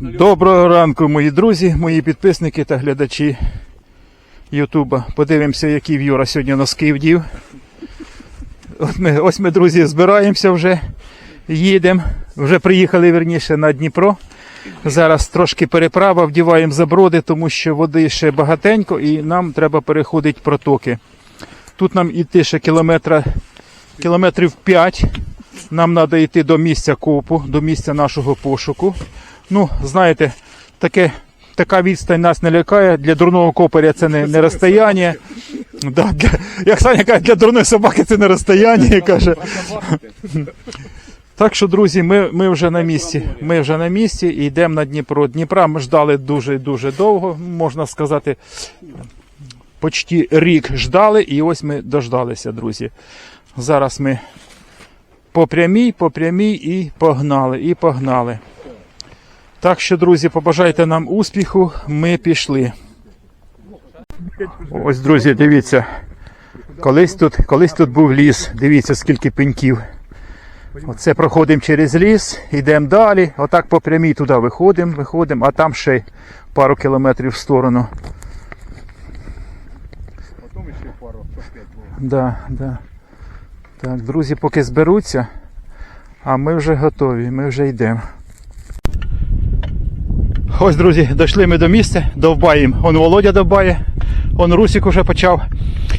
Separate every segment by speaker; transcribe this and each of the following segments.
Speaker 1: Доброго ранку, мої друзі, мої підписники та глядачі Ютуба. Подивимося, який в Юра сьогодні носки вдів. От ми, ось ми, друзі, збираємося вже, їдемо. Вже приїхали верніше на Дніпро. Зараз трошки переправа, вдіваємо заброди, тому що води ще багатенько і нам треба переходити протоки. Тут нам іти ще кілометра, кілометрів 5. Нам треба йти до місця копу, до місця нашого пошуку. Ну, знаєте, таке, така відстань нас не лякає. Для дурного копаря це не, не розстояння. Да, для, як Саня каже, для дурної собаки це не розстояння, каже. Так що, друзі, ми, ми вже на місці. Ми вже на місці і йдемо на Дніпро. Дніпра ми ждали дуже-дуже довго, можна сказати. Почти рік ждали, і ось ми дождалися, друзі. Зараз ми по прямій, по прямій і погнали, і погнали. Так що, друзі, побажайте нам успіху, ми пішли. Ось, друзі, дивіться. Колись тут, колись тут був ліс. Дивіться, скільки пеньків. Оце проходимо через ліс, йдемо далі. Отак по прямій туди виходимо, виходимо, а там ще пару кілометрів в сторону.
Speaker 2: Потім ще пару, по п'ять було.
Speaker 1: Да, да. Так, друзі, поки зберуться, а ми вже готові, ми вже йдемо. Ось, друзі, дійшли ми до місця, довбаємо. Он Володя довбає, он Русик уже почав.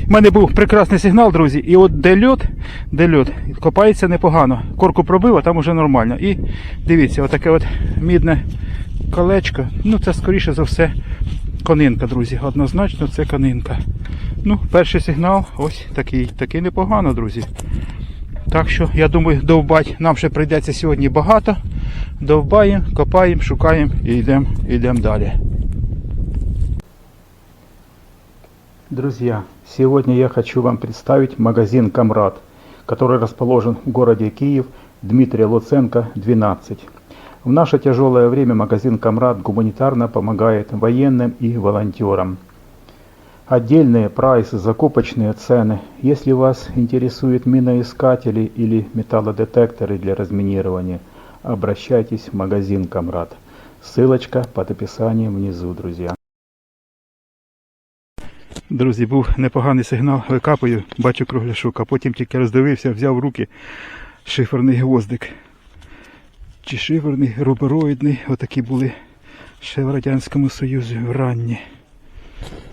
Speaker 1: У мене був прекрасний сигнал, друзі. І от де льот, де льот, копається непогано. Корку пробив, а там уже нормально. І дивіться, отаке от мідне колечко. Ну, це скоріше за все конинка, друзі. Однозначно це конинка. Ну, перший сигнал ось такий. Такий непогано, друзі. Так що, я думаю, довбать нам ще прийдеться сьогодні багато. Довбаємо, копаємо, шукаємо і йдемо йдем далі. Друзья, сегодня я хочу вам представить магазин «Камрад», который расположен в городе Киев, Дмитрия Луценко, 12. В наше тяжелое время магазин «Камрад» гуманитарно помогает военным и волонтерам. Отдельные прайсы, закупочные цены. Если вас интересуют миноискатели или металлодетекторы для разминирования, обращайтесь в магазин «Камрад». Ссылочка под описанием внизу, друзья. Друзі, був непоганий сигнал, викапую, бачу кругляшок, а потім тільки роздивився, взяв в руки шиферний гвоздик. Чи шиферний, рубероїдний, отакі були ще в Радянському Союзі ранні.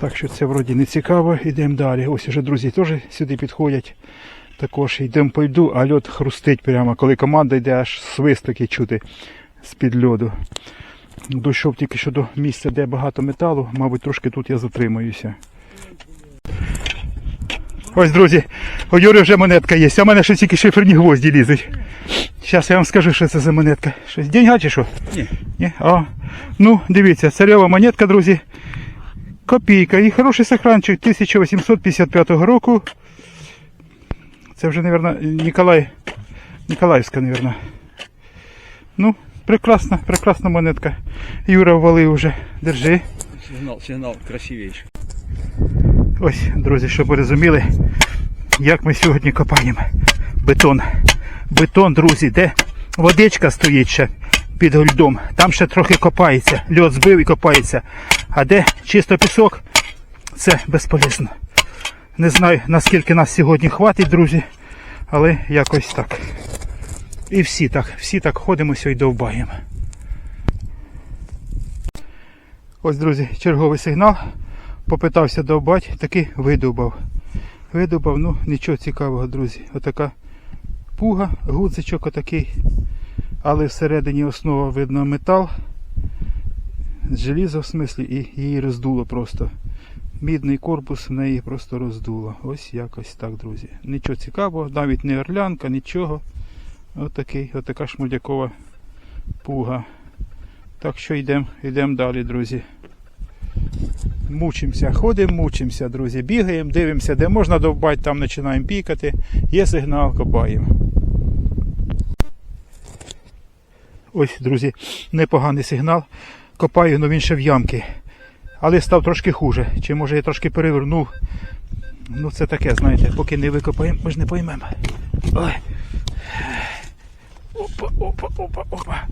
Speaker 1: Так що це вроді не цікаво, йдемо далі. Ось уже друзі теж сюди підходять. Також йдемо по льду, а льод хрустить прямо. Коли команда йде, аж свист такий чути з-під льоду. Дійшов тільки що до місця, де багато металу, мабуть, трошки тут я затримаюся. Ось, друзі, у Юри вже монетка є, а в мене ще тільки шиферні гвозді лізуть. Зараз я вам скажу, що це за монетка. Щось деньга чи що?
Speaker 2: Ні.
Speaker 1: Ні? А. Ну, дивіться, царьова монетка, друзі. Копійка. І хороший сохранчик 1855 року. Це вже, мабуть, Ніколай. Ніколаївська, мабуть. Ну, прекрасна, прекрасна монетка. Юра ввалив вже. Держи.
Speaker 2: Сигнал, сигнал красивейший.
Speaker 1: Ось, друзі, щоб ви розуміли, як ми сьогодні копаємо бетон. Бетон, друзі, де водичка стоїть ще під льдом. Там ще трохи копається. Льод збив і копається. А де чисто пісок, це безполезно. Не знаю, наскільки нас сьогодні хватить, друзі, але якось так. І всі так, всі так ходимо і довбаємо. Ось, друзі, черговий сигнал. Попитався довбати, таки видовбав. Видовбав, ну нічого цікавого, друзі. Отака пуга, гудзичок отакий. Але всередині основа видно метал. Желізо в смислі і її роздуло просто. Мідний корпус в неї просто роздуло. Ось якось так, друзі. Нічого цікавого, навіть не орлянка, нічого. Отакий, отака шмудякова пуга. Так що йдемо йдем далі, друзі. Мучимося, ходимо, мучимося, друзі. Бігаємо, дивимося, де можна довбати, там починаємо пікати. Є сигнал, копаємо. Ось, друзі, непоганий сигнал. Копаю, але він ще в ямки. Але став трошки хуже. Чи може я трошки перевернув. Ну це таке, знаєте, поки не викопаємо, ми ж не поймемо. Ой. Опа, опа, опа, опа.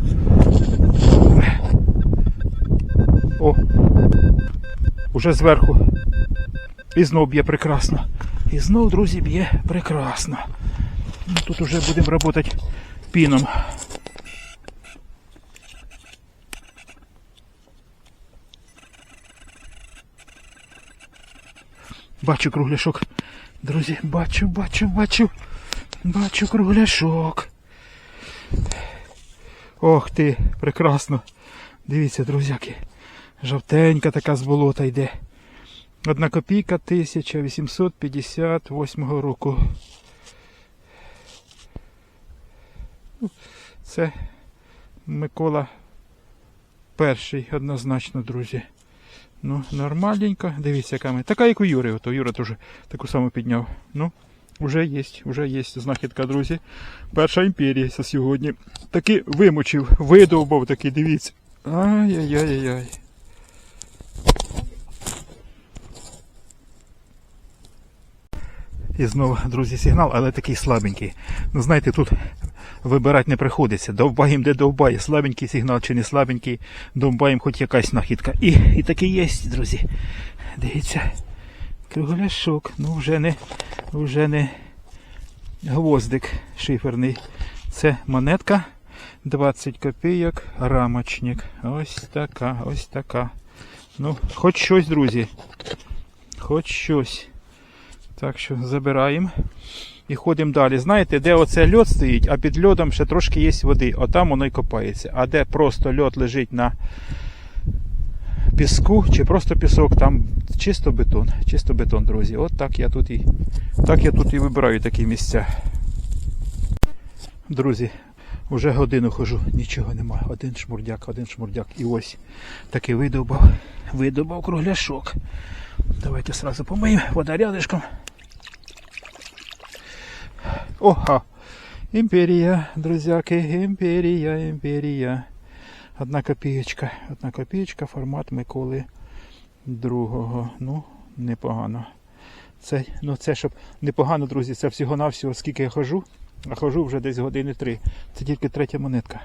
Speaker 1: О! Уже зверху. І знов б'є прекрасно. І знов, друзі, б'є прекрасно. Ну, тут уже будемо працювати піном. Бачу кругляшок. Друзі, бачу, бачу, бачу. Бачу кругляшок. Ох ти, прекрасно. Дивіться, друзяки. Жовтенька така з болота йде. Одна копійка 1858 року. Це Микола перший, однозначно, друзі. Ну, нормальненько. Дивіться, яка ми. Така, як у Юри. Ото Юра теж таку саму підняв. Ну, вже є, вже є знахідка, друзі. Перша імперія сьогодні. Таки вимочив, видовбав такий, дивіться. Ай-яй-яй-яй. І знову, друзі, сигнал, але такий слабенький. Ну, знаєте, тут вибирати не приходиться. Довбаєм, де довбає, слабенький сигнал чи не слабенький, довбаєм хоч якась нахідка. І, і такий є, друзі. Дивіться. Кругляшок. Ну вже не, вже не гвоздик шиферний. Це монетка 20 копійок, рамочник. Ось така, ось така. Ну, хоч щось, друзі. Хоч щось. Так що забираємо і ходимо далі. Знаєте, де оце льод стоїть, а під льодом ще трошки є води, отам воно й копається. А де просто льод лежить на піску чи просто пісок, там чисто бетон. Чисто бетон, друзі. От так я тут і так я тут і вибираю такі місця. Друзі, вже годину хожу, нічого немає. Один шмурдяк, один шмурдяк. І ось таки видобав, видобав кругляшок. Давайте сразу помиємо вода рядышком. Оха! Імперія, друзяки, імперія, імперія. Одна копієчка, одна копієчка, формат Миколи другого. Ну, непогано. Це, ну це щоб непогано, друзі, це всього-навсього, скільки я хожу, а хожу вже десь години три. Це тільки третя монетка.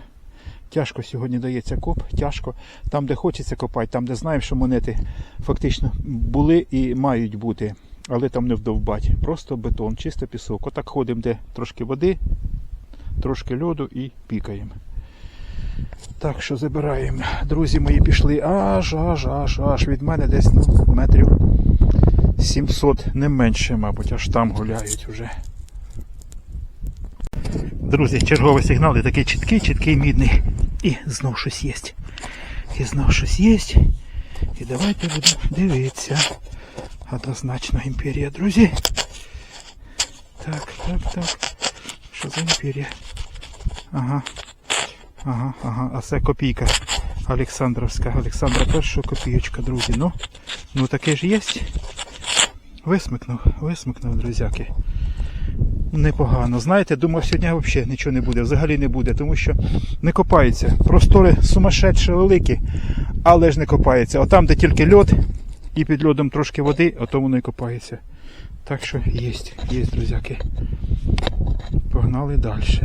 Speaker 1: Тяжко сьогодні дається коп, тяжко. Там, де хочеться копати, там, де знаємо, що монети фактично були і мають бути, але там не вдовбать. Просто бетон, чисто пісок. Отак ходимо, де трошки води, трошки льоду і пікаємо. Так що забираємо. Друзі мої пішли аж, аж, аж, аж від мене десь ну, метрів 700, не менше, мабуть, аж там гуляють вже. Друзі, черговий сигнал і такий чіткий, чіткий мідний. І знов щось є. І знов щось є. І давайте будемо дивитися. Однозначно імперія, друзі. Так, так, так. Що за імперія? Ага. Ага, ага. А це копійка. Олександровська. Олександра перша копійочка, друзі. Ну, ну таке ж є. Висмикнув, висмикнув, друзяки непогано. Знаєте, думав, сьогодні взагалі нічого не буде, взагалі не буде, тому що не копається. Простори сумасшедше великі, але ж не копається. Отам, де тільки льод і під льодом трошки води, ото воно і копається. Так що є, є, друзяки. Погнали далі.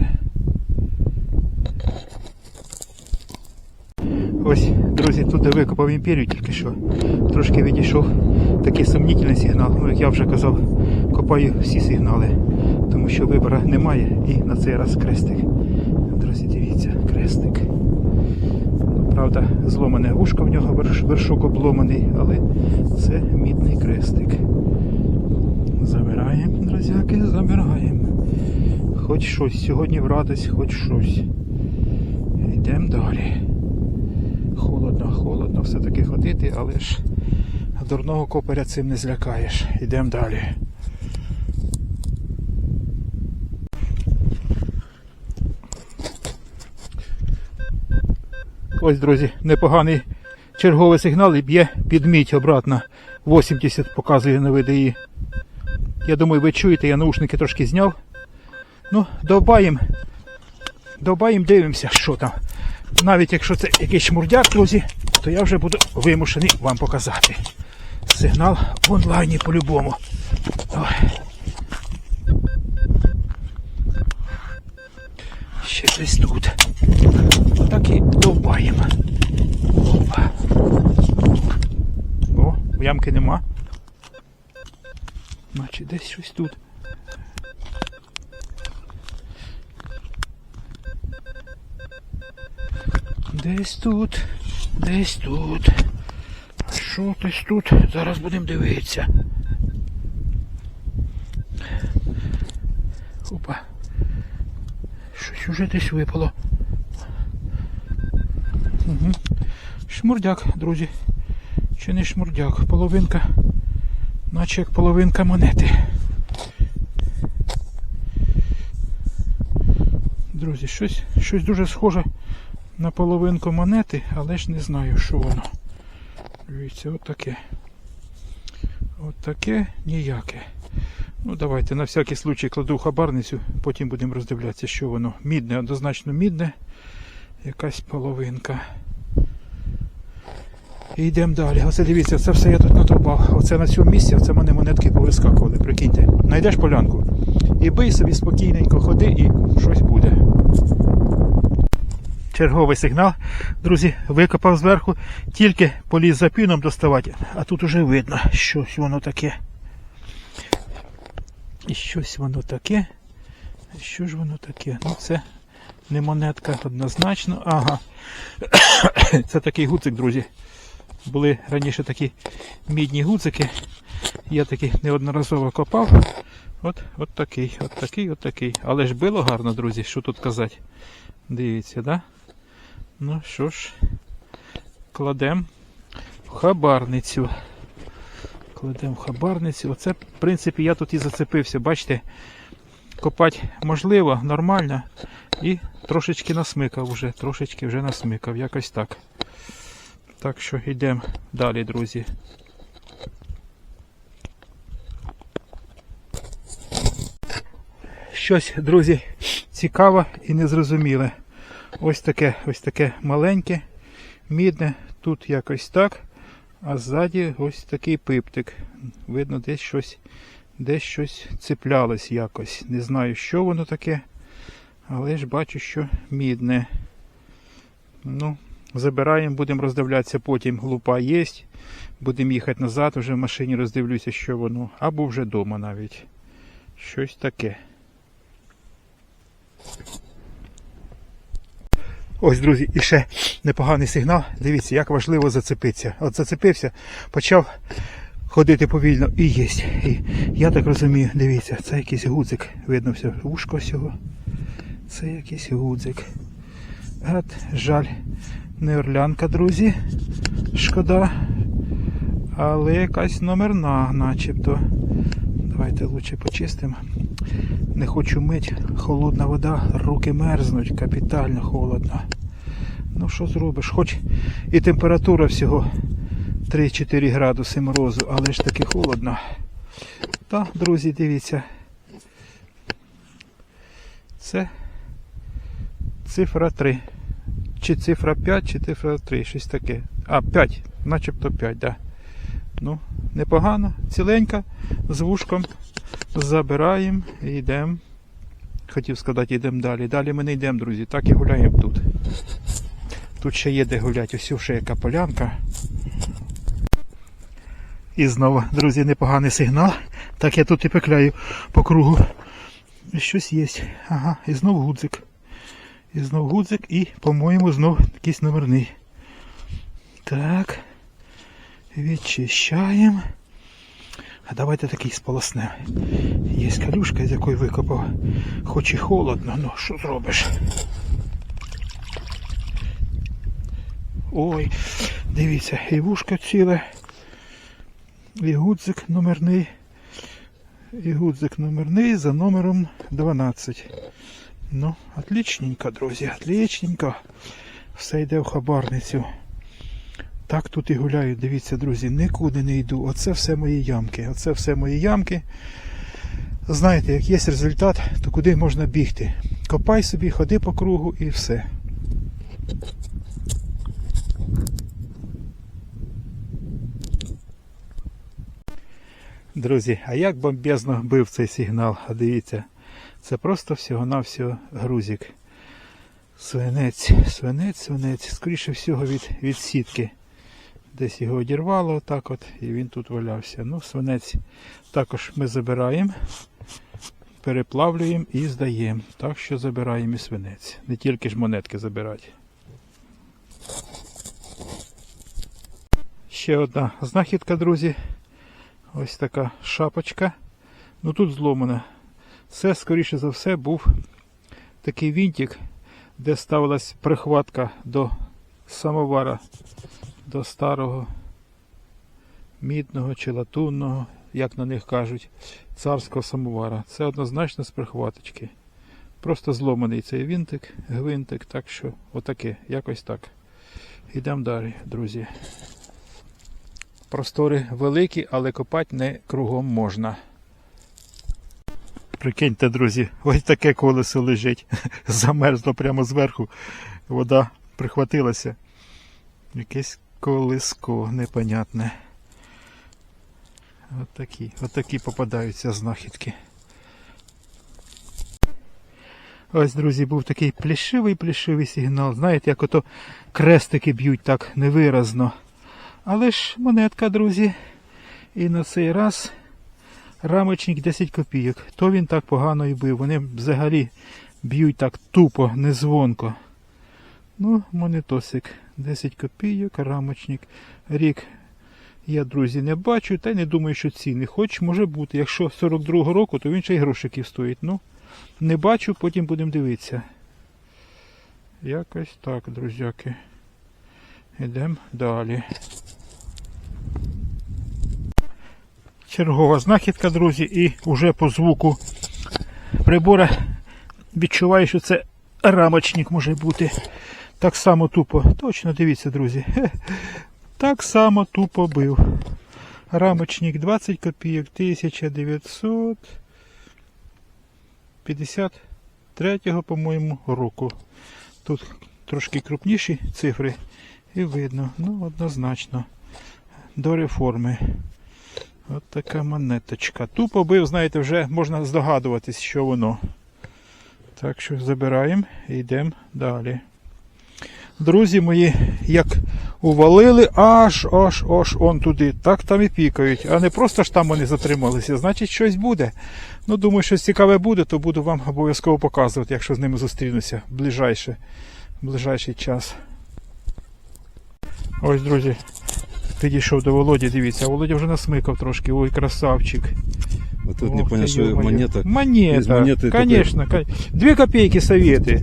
Speaker 1: Ось, друзі, тут де викопав імперію тільки що. Трошки відійшов такий сумнітельний сигнал. Ну, як я вже казав, копаю всі сигнали, тому що вибору немає. І на цей раз крестик. Друзі, дивіться, крестик. Ну, правда, зломане вушко в нього, вершок обломаний, але це мідний крестик. Забираємо, друзяки, забираємо. Хоч щось, сьогодні в радость, хоч щось. Йдемо далі. Холодно, холодно все-таки ходити, але ж дурного копаря цим не злякаєш. Йдемо далі. Ось, друзі, непоганий черговий сигнал і б'є під мідь обратно. 80 показує на VDI. Я думаю, ви чуєте, я наушники трошки зняв. Ну, довбаємо. Довбаємо, дивимося, що там. Навіть якщо це якийсь шмурдяк, друзі, то я вже буду вимушений вам показати. Сигнал в онлайні по-любому. Ще десь тут. Так і довбаємо. Опа. ямки нема. Значить, десь щось тут. Десь тут, десь тут. Що десь тут? Зараз будемо дивитися. Опа. Щось уже десь випало. Угу. Шмурдяк, друзі. Чи не шмурдяк? Половинка. Наче як половинка монети. Друзі, щось, щось дуже схоже на половинку монети, але ж не знаю, що воно. Дивіться, отаке. Отаке ніяке. Ну, давайте на всякий случай кладу хабарницю, потім будемо роздивлятися, що воно. Мідне, однозначно мідне. Якась половинка. І йдемо далі. Оце дивіться, це все я тут натрубав. Оце на цьому місці, оце в мене монетки повискакували, прикиньте. Найдеш полянку. І бий собі спокійненько ходи і щось буде. Черговий сигнал. Друзі, викопав зверху, тільки поліз за піном доставати, а тут уже видно, щось воно таке. І щось воно таке. Що ж воно таке? Ну це не монетка однозначно. Ага. Це такий гуцик, друзі. Були раніше такі мідні гуцики. Я такі неодноразово копав. От, от такий, от такий, от такий. Але ж било гарно, друзі, що тут казати. Дивіться, да? Ну що ж, кладемо в хабарницю. Кладемо в хабарницю. Оце, в принципі, я тут і зацепився. Бачите, копати можливо, нормально. І трошечки насмикав вже, трошечки вже насмикав, якось так. Так що йдемо далі, друзі. Щось, друзі, цікаве і незрозуміле. Ось таке, ось таке маленьке, мідне, тут якось так, а ззаді ось такий пиптик. Видно, десь щось, десь щось цеплялось якось. Не знаю, що воно таке, але ж бачу, що мідне. Ну, забираємо, будемо роздивлятися потім. Лупа є. Будемо їхати назад, вже в машині роздивлюся, що воно. Або вже вдома навіть. Щось таке. Ось, друзі, і ще непоганий сигнал. Дивіться, як важливо зацепитися. От зацепився, почав ходити повільно і єсть. І я так розумію, дивіться, це якийсь гудзик. Видно все, вушко всього. Це якийсь гудзик. От, жаль, не орлянка, друзі. Шкода. Але якась номерна, начебто. Давайте лучше почистимо. Не хочу мить, холодна вода, руки мерзнуть, капітально холодно. Ну що зробиш? Хоч і температура всього 3-4 градуси морозу, але ж таки холодно. Та, друзі, дивіться. Це цифра 3. Чи цифра 5, чи цифра 3, щось таке. А, 5, начебто 5, так. Да. Ну, непогано, ціленька, з вушком. Забираємо і йдемо. Хотів сказати, йдемо далі. Далі ми не йдемо, друзі. Так і гуляємо тут. Тут ще є де гуляти. Ось ще яка полянка. І знову, друзі, непоганий сигнал. Так я тут і пекляю по кругу. Щось є. Ага, і знов гудзик. І знов гудзик і, по-моєму, знов якийсь номерний. Так. Відчищаємо. А давайте такий сполоснем. Є калюшка, з якої викопав. Хоч і холодно, ну що зробиш? Ой, дивіться, і вушко ціле, і гудзик номерний. І гудзик номерний за номером 12. Ну, отличненько, друзі, отличненько. Все йде в хабарницю. Так тут і гуляю, дивіться, друзі, нікуди не йду. Оце все мої ямки. Оце все мої ямки. Знаєте, як є результат, то куди можна бігти? Копай собі, ходи по кругу і все. Друзі, а як бомбезно бив цей сигнал? А дивіться, це просто всього-навсього грузик. Свинець, свинець, свинець, скоріше всього від, від сітки. Десь його одірвало отак от, і він тут валявся. Ну, свинець також ми забираємо, переплавлюємо і здаємо. Так що забираємо і свинець. Не тільки ж монетки забирати. Ще одна знахідка, друзі. Ось така шапочка. Ну тут зломана. Це, скоріше за все, був такий вінтик, де ставилась прихватка до самовара, до старого мідного чи латунного, як на них кажуть, царського самовара. Це однозначно з прихваточки. Просто зломаний цей вінтик, гвинтик, так що отаке, якось так. Йдемо далі, друзі. Простори великі, але копати не кругом можна. Прикиньте, друзі, ось таке колесо лежить. Замерзло прямо зверху. Вода прихватилася. Якесь колеско непонятне. От такі, от такі попадаються знахідки. Ось, друзі, був такий плішивий-плішивий сигнал. Знаєте, як ото крестики б'ють так невиразно. Але ж монетка, друзі. І на цей раз рамочник 10 копійок. То він так погано і бив. Вони взагалі б'ють так тупо, незвонко. Ну, монетосик. 10 копійок, рамочник. Рік я, друзі, не бачу, та й не думаю, що ціни. Хоч може бути. Якщо 42-го року, то він ще й грошиків стоїть. Ну, не бачу, потім будемо дивитися. Якось так, друзяки. Йдемо далі. Чергова знахідка, друзі, і вже по звуку прибора відчуваю, що це рамочник може бути. Так само тупо. Точно дивіться, друзі. Так само тупо бив. Рамочник 20 копійок 1953, по-моєму, року. Тут трошки крупніші цифри і видно, ну, однозначно. До реформи. От така монеточка. Тупо бив, знаєте, вже можна здогадуватись, що воно. Так що забираємо і йдемо далі. Друзі мої, як увалили аж аж аж он туди. Так там і пікають. А не просто ж там вони затрималися. Значить, щось буде. Ну, думаю, щось цікаве буде, то буду вам обов'язково показувати, якщо з ними зустрінуся в ближайший, в ближайший час. Ось, друзі, підійшов до Володі, дивіться, а Володя вже насмикав трошки, ой, красавчик.
Speaker 2: Вот тут
Speaker 1: Ох
Speaker 2: не
Speaker 1: ты,
Speaker 2: понял, что
Speaker 1: ё-моё.
Speaker 2: монета.
Speaker 1: Монета,
Speaker 2: Из монеты
Speaker 1: конечно. ко- Две копейки советы.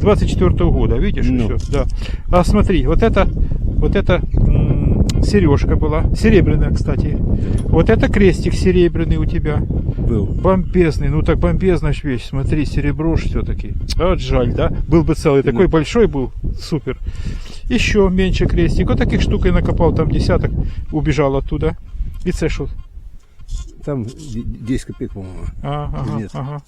Speaker 1: 24 года, видишь,
Speaker 2: Ну.
Speaker 1: еще, да. А смотри, вот это, вот это м, сережка была, серебряная, кстати. Вот это крестик серебряный у тебя,
Speaker 2: Был.
Speaker 1: бомбезный, ну так бомбезная вещь, смотри, серебро все-таки. Вот жаль, да? Был бы целый, такой
Speaker 2: Ну.
Speaker 1: большой был, супер. Еще меньше крестик, вот таких штук я накопал, там десяток, убежал оттуда. И це що?
Speaker 2: Там де- 10 копеек, по-моему.
Speaker 1: А, ага,
Speaker 2: Нет.
Speaker 1: ага.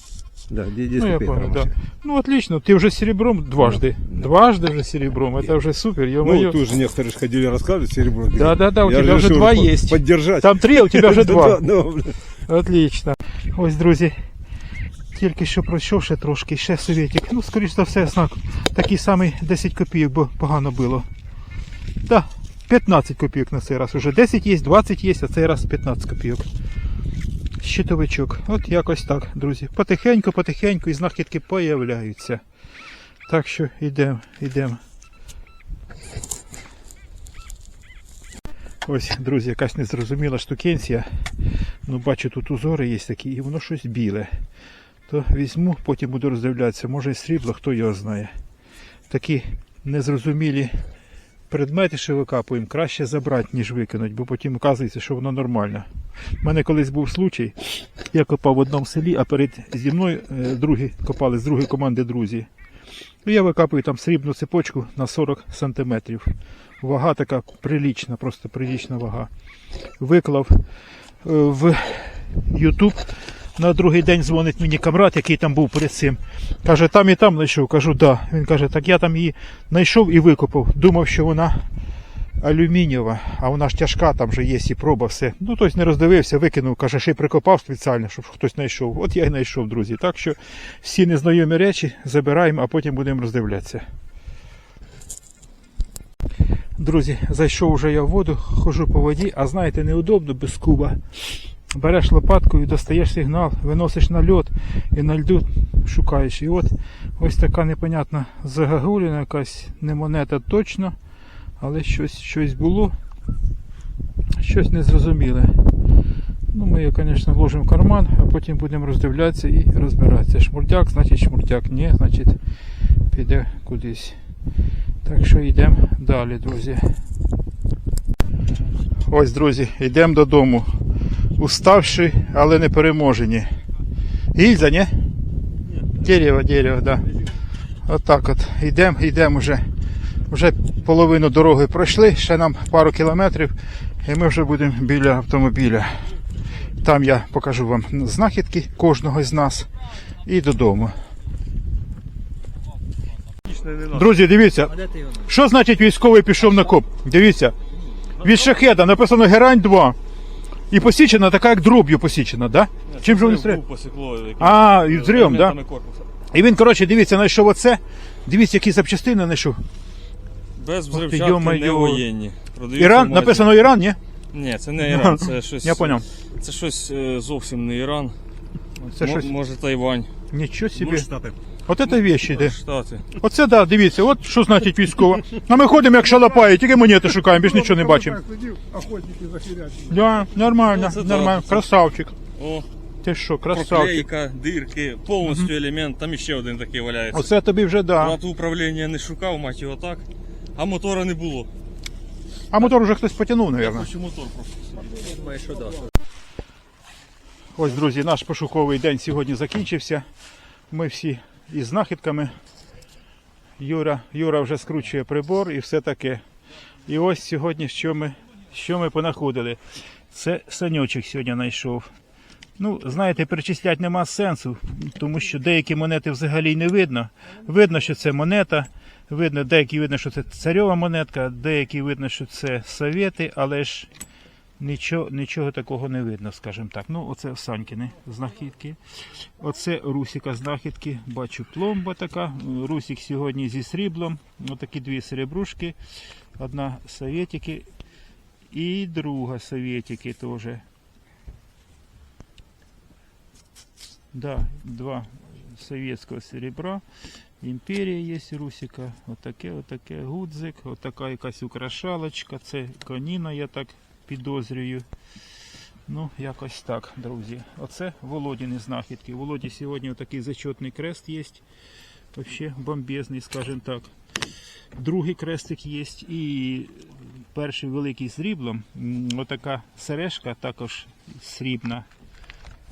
Speaker 2: Да, де- 10
Speaker 1: Ну, я
Speaker 2: копеек.
Speaker 1: понял, да.
Speaker 2: рамочек.
Speaker 1: Ну, отлично. Ты уже серебром дважды.
Speaker 2: Да.
Speaker 1: Дважды уже серебром. Это уже супер. ё-моё.
Speaker 2: Ну, тут же некоторые ж ходили рассказывать серебро. где.
Speaker 1: Да-да-да, у
Speaker 2: Я
Speaker 1: тебя уже
Speaker 2: решил
Speaker 1: два
Speaker 2: по-
Speaker 1: есть.
Speaker 2: Поддержать.
Speaker 1: Там три, а у тебя вже
Speaker 2: Да,
Speaker 1: два.
Speaker 2: да, блин.
Speaker 1: Отлично. Ось, друзі. Тільки що пройшов ще трошки, ще совєтик. Ну, скоріш за все, знак. Такий самий 10 копійок, бо погано було. Так, 15 копійок на цей раз. Уже 10 є, 20 є, а цей раз 15 копійок. Щитовичок. От якось так, друзі. Потихеньку, потихеньку і знахідки появляються. Так що йдемо, йдемо. Ось, друзі, якась незрозуміла штукенція. Ну, бачу, тут узори є такі, і воно щось біле. То візьму, потім буду роздивлятися. Може і срібло, хто його знає. Такі незрозумілі предмети, що викапуємо, краще забрати, ніж викинути, бо потім оказується, що воно нормально. У мене колись був случай, я копав в одному селі, а перед зі мною е, другі копали з другої команди друзі. І я викапую там срібну цепочку на 40 сантиметрів. Вага така прилічна, просто прилічна вага. Виклав е, в YouTube. На другий день дзвонить мені камрад, який там був перед цим. Каже, там і там знайшов. Кажу, да. Він каже, так я там її знайшов і викопав. Думав, що вона алюмінієва, а вона ж тяжка, там же є і проба, все. Ну, тобто не роздивився, викинув, каже, ще й прикопав спеціально, щоб хтось знайшов. От я й знайшов, друзі. Так що всі незнайомі речі забираємо, а потім будемо роздивлятися. Друзі, зайшов вже я в воду, хожу по воді, а знаєте, неудобно без куба. Береш лопатку і достаєш сигнал, виносиш на льот і на льду шукаєш. І от ось така непонятна загагуліна, якась не монета точно, але щось, щось було, щось незрозуміле. Ну, ми її, звісно, вложимо в карман, а потім будемо роздивлятися і розбиратися. Шмурдяк, значить шмурдяк, ні, значить піде кудись. Так що йдемо далі, друзі. Ось, друзі, йдемо додому. Уставши, але не переможені. Гільза, ні? Дерево, дерево, да. Отак от. Йдемо, йдемо вже. Вже половину дороги пройшли, ще нам пару кілометрів, і ми вже будемо біля автомобіля. Там я покажу вам знахідки кожного з нас і додому. Друзі, дивіться, що значить військовий пішов на коп? Дивіться. Від шахеда написано Герань 2. І посічена така, як дроб'ю посічена, да? Чим же вони стріляють?
Speaker 3: посікло. якимось,
Speaker 1: А, і
Speaker 3: е,
Speaker 1: да? І він, коротше, дивіться, знайшов оце. Дивіться, які запчастини знайшов.
Speaker 3: Без взривчатки не воєнні. Продаються
Speaker 1: Іран,
Speaker 3: в
Speaker 1: написано Іран, ні?
Speaker 3: Ні, це не Іран, це щось.
Speaker 1: Я поняв.
Speaker 3: Це щось е, зовсім не Іран.
Speaker 1: Це
Speaker 3: Мо-
Speaker 1: щось.
Speaker 3: Може Тайвань.
Speaker 1: Нічого собі. От це вещі йде.
Speaker 3: Штати.
Speaker 1: Оце да, дивіться, от що значить військова. А ми ходимо як шалапаї, тільки монети шукаємо, більш нічого не бачимо.
Speaker 2: Охотники за.
Speaker 1: Да, нормально,
Speaker 3: Ну,
Speaker 1: нормально. Красавчик.
Speaker 3: О,
Speaker 1: Ти що, красавчик.
Speaker 3: проклейка, дирки, повністю елемент, там іще один такий валяється.
Speaker 1: Оце тобі вже да.
Speaker 3: Брат управління не шукав, мать його так. А мотора не було.
Speaker 1: А мотор вже хтось потягнув, мабуть.
Speaker 3: Хочу мотор просто.
Speaker 1: Ось, друзі, наш пошуковий день сьогодні закінчився. Ми всі із знахідками. Юра, Юра вже скручує прибор і все таке. І ось сьогодні що ми, що ми понаходили. Це саньочок сьогодні знайшов. Ну, знаєте, перечисляти нема сенсу, тому що деякі монети взагалі не видно. Видно, що це монета, видно, деякі видно, що це царьова монетка, деякі видно, що це совєти, але ж Нічого, нічого такого не видно, скажімо так. Ну, оце Санькіни знахідки. Оце Русіка знахідки. Бачу пломба така. Русік сьогодні зі сріблом. Отакі дві серебрушки. Одна совєтики і друга совєтики теж. Да, два совєтського серебра. Імперія є Русіка. Отаке, отаке гудзик, отака якась украшалочка. Це коніна, я так підозрюю. Ну, якось так, друзі. Оце Володіни знахідки. У Володі сьогодні такий зачетний крест є. Вообще бомбезний, скажімо так. Другий крестик є. І перший великий сріблом. Отака сережка також срібна.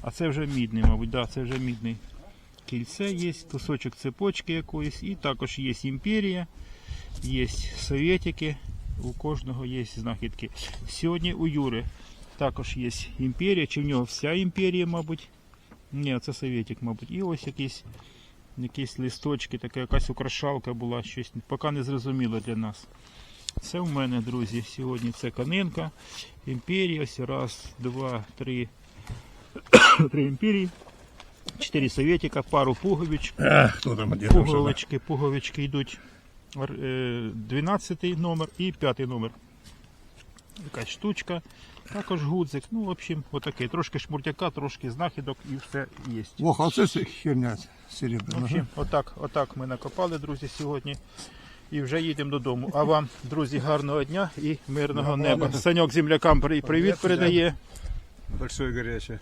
Speaker 1: А це вже мідний, мабуть, да, це вже мідний. Кільце є, кусочок цепочки якоїсь, і також є імперія, є совєтики, у кожного є знахідки. Сьогодні у Юри також є імперія, чи в нього вся імперія, мабуть. Ні, це совєтик, мабуть. І ось якісь, якісь листочки, така якась украшалка була, щось поки не зрозуміло для нас. Це в мене, друзі. Сьогодні це канинка, імперія. Ось раз, два, три. Три імперії. Чотири совєтика, пару пугович.
Speaker 2: Кто там одет?
Speaker 1: Пуговички, пуговички йдуть. Р- е, 12 номер і 5 номер. Якась штучка. Також гудзик. Ну, в общем, отакий. Трошки шмуртяка, трошки знахідок і все є.
Speaker 2: Ох, а це все херня
Speaker 1: В общем, отак, отак ми накопали, друзі, сьогодні. І вже їдемо додому. А вам, друзі, гарного дня і мирного неба. Саньок землякам привіт передає.
Speaker 2: Большое горячее.